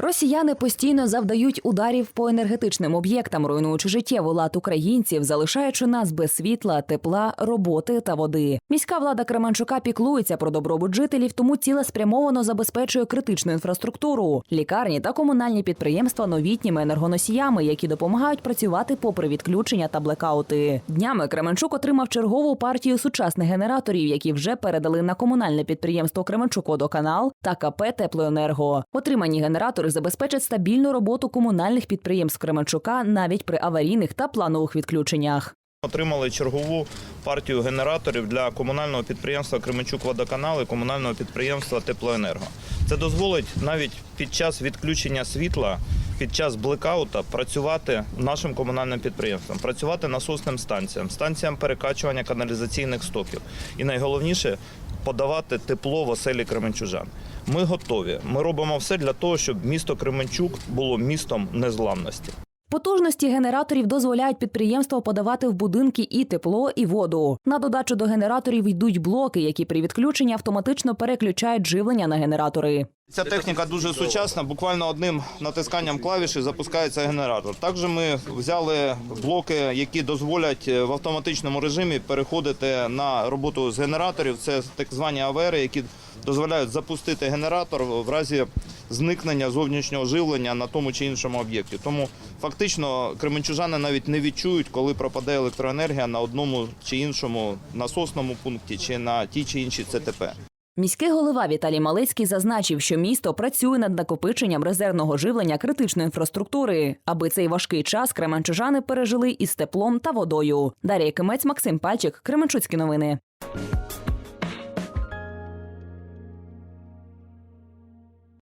Росіяни постійно завдають ударів по енергетичним об'єктам, руйнуючи життєвий лад українців, залишаючи нас без світла, тепла, роботи та води. Міська влада Кременчука піклується про добробут жителів, тому цілеспрямовано забезпечує критичну інфраструктуру, лікарні та комунальні підприємства новітніми енергоносіями, які допомагають працювати попри відключення та блекаути. Днями Кременчук отримав чергову партію сучасних генераторів, які вже передали на комунальне підприємство Кременчук-Водоканал та КП Теплоенерго. Отримані генератори забезпечать стабільну роботу комунальних підприємств Кременчука навіть при аварійних та планових відключеннях. Отримали чергову партію генераторів для комунального підприємства Кременчук Водоканал і комунального підприємства Теплоенерго. Це дозволить навіть під час відключення світла, під час блекаута працювати нашим комунальним підприємствам, працювати насосним станціям, станціям перекачування каналізаційних стоків. І найголовніше подавати тепло в оселі Кременчужан. Ми готові. Ми робимо все для того, щоб місто Кременчук було містом незламності. Потужності генераторів дозволяють підприємству подавати в будинки і тепло, і воду. На додачу до генераторів йдуть блоки, які при відключенні автоматично переключають живлення на генератори. Ця техніка дуже сучасна. Буквально одним натисканням клавіші запускається генератор. Також ми взяли блоки, які дозволять е, в автоматичному режимі переходити на роботу з генераторів. Це так звані АВР, які дозволяють запустити генератор в разі зникнення зовнішнього живлення на тому чи іншому об'єкті. Тому фактично кременчужани навіть не відчують, коли пропаде електроенергія на одному чи іншому насосному пункті чи на тій чи іншій ЦТП. Міський голова Віталій Малецький зазначив, що місто працює над накопиченням резервного живлення критичної інфраструктури, аби цей важкий час кременчужани пережили із теплом та водою. Дар'я Кимець, Максим Пальчик, Кременчуцькі новини.